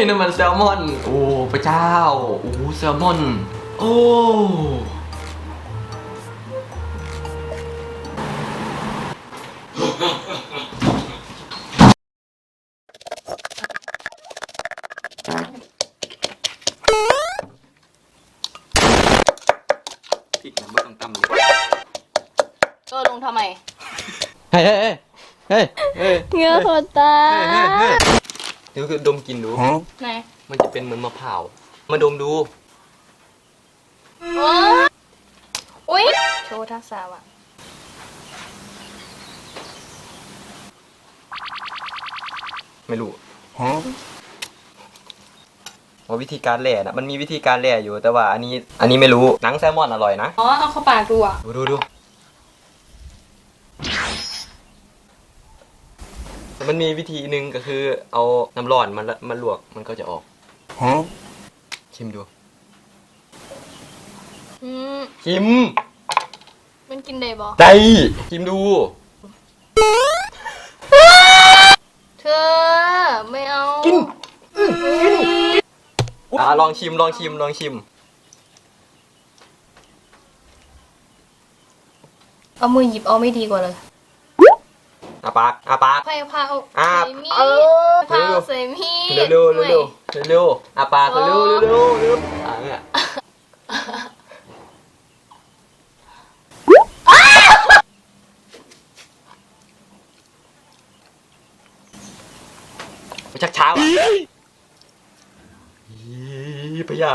ยนั่นมันแซลมอน โอ้พระเจ้า โอ้แซลมอน โอ้พริกนะไม่ต้องตำเลยเออลงทำไม เฮ้ยเฮ้ยเฮ้ยเฮ้ย เงื้อโคตา เฮ้ยเดี๋ย วคือดมกินดู ไหนมันจะเป็นเหมือนมะพร้าว มาดมดูว้าอุ้ยโชว์ทักษะว่ะไม่รู้ว่าวิธีการแหล่นะมันมีวิธีการแหล่อยู่แต่ว่าอันนี้ อันนี้ไม่รู้หนังแซลมอนอร่อยนะ อ๋อ เอาเข้าปากดูอะ ดูดูดูแต่ มันมีวิธีหนึ่งก็คือ เอาน้ำร้อนมันละมันลวกมันก็จะออกชิมดู อืมชิม มันกินได้บ่ได้ชิมดู เธอไม่เอากินอ่าลองชิมลองชิมลองชิม เอามือหยิบเอาไม่ดีกว่าเลย อาปากอาปากไพ่พาเอาอ่าใส่มีดเออพาเอาใส่มีดเร็วเร็วเร็วเร็วเร็วอาปากเร็วเร็วเร็วเร็วอ่าเนี่ยไปชักเช้าอะอีประหยั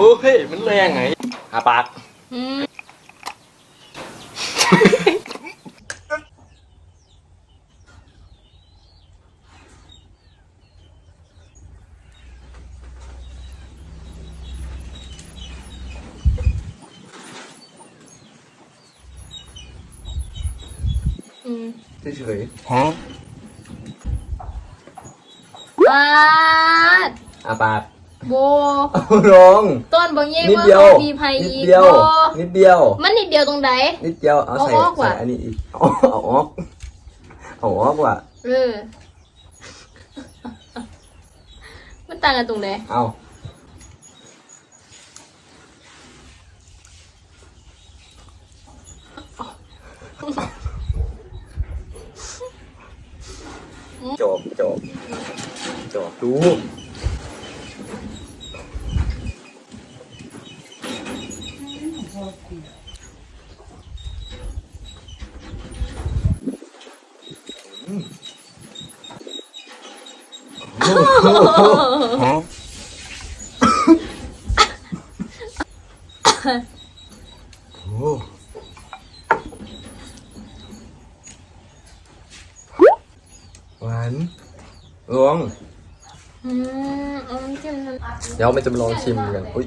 อ้เฮ้ยมันแรงไงอาปากอืมอืมเฉยปาด ๆอาปาก โบเอาลง ต้นบางเย่นิดว่าเดียว เขามีภัยนิดอีกเดียว โบนิดเดียว มันนิดเดียวตรงไหน นิดเดียว เอาใส่เอาออกว่ะ ใส่อันนี้อีก เอาเอาออก เอาออกว่ะ เออ มันต่างกันตรงไหนเอาจบจบจบดู หวานลอง อืมเอาน้ำจิ้มมันเดี๋ยวมันจะมาลองชิมกัน อุ้ย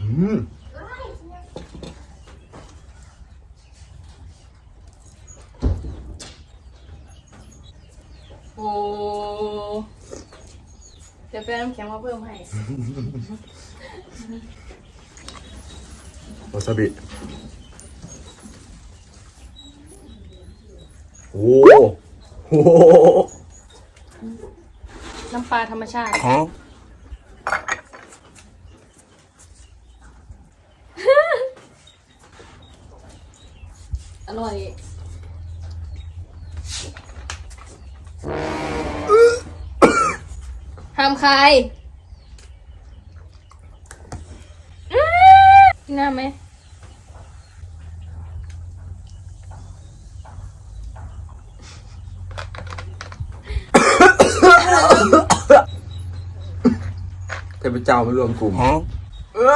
อืม อ้เดี๋ยวไปเอาน้ำแข็งมาเพิ่มให้ วาซาบิโอ้โหน้ำปลาธรรมชาติ อร่อย ทำใครหน้าไหมเทพเจ้าไม่รวมกลุ่มเอ้อ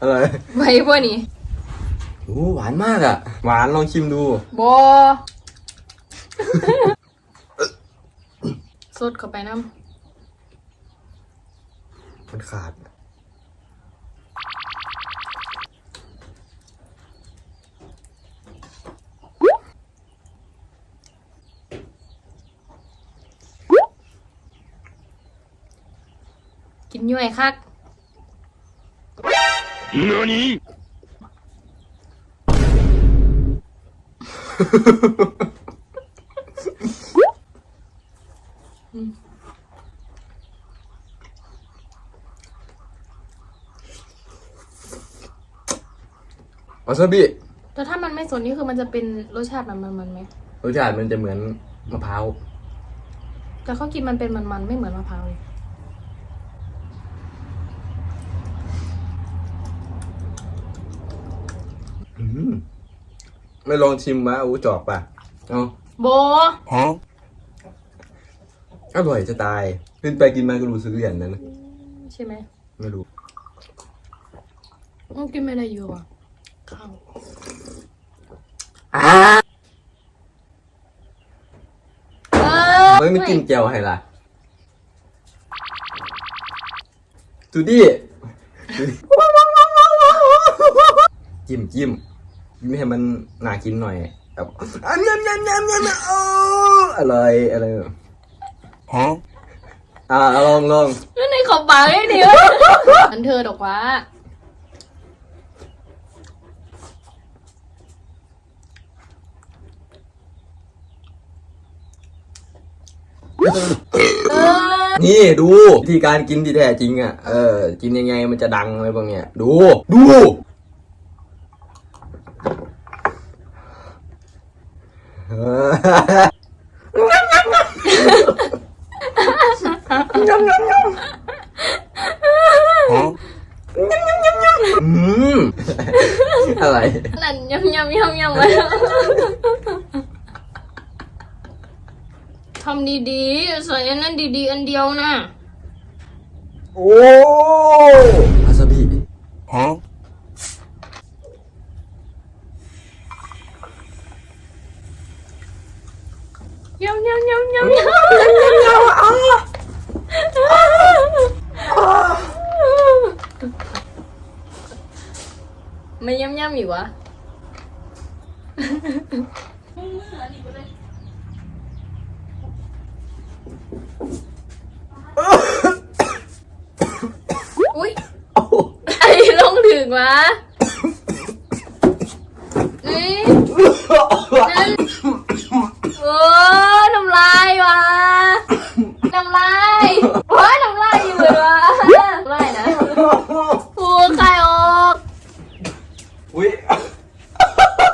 อะไรไว้พวกนี้โอ้หวานมากอะหวานลองชิมดูบอ สดเข้าไปน้มันขาดำกินย่อยคัก วาซาบิแต่ถ้ามันไม่สดนี่คือมันจะเป็นรสชาติมันมันมันไหม รสชาติมันจะเหมือนมะพร้าวแต่เขากินมันเป็นมันมันไม่เหมือนมะพร้าวเลยอืมไม่ลองชิมวะอู้จอบป่ะ เอาโบ อร่อยจะตายขึ้นไปกินมาก็รู้สึกเหรียญนั้นนะใช่ไหมไม่รู้มันกินไม่ได้เยอะว่ะข้าวอ่าเออไม่ไม่กินแก้วให้ล่ะจูดี้จูดี้จิ้มจิ้มจิ้มให้มันน่ากินหน่อยแบบอันยำยำยำยำโอ้อร่อยอะไรแบบ ฮะอ่าลองลองนั่นในขอบปากได้เดียวอันเธอดอกว่าเออนี่ดูวิธีการกินที่แท้จริงอะ เออ กินยังไงมันจะดังอะไรพวกเนี้ย ดู ดู เออ อืมอะไรนั่นยำยำยำยำมาทำดีๆใส่อันนั้นดีๆ อันเดียวนะโอ้วาซาบิฮะ ยำยำยำยำยำไม่ ยำยำอยู่วะอุ้ยไอ้ลงถึงวะ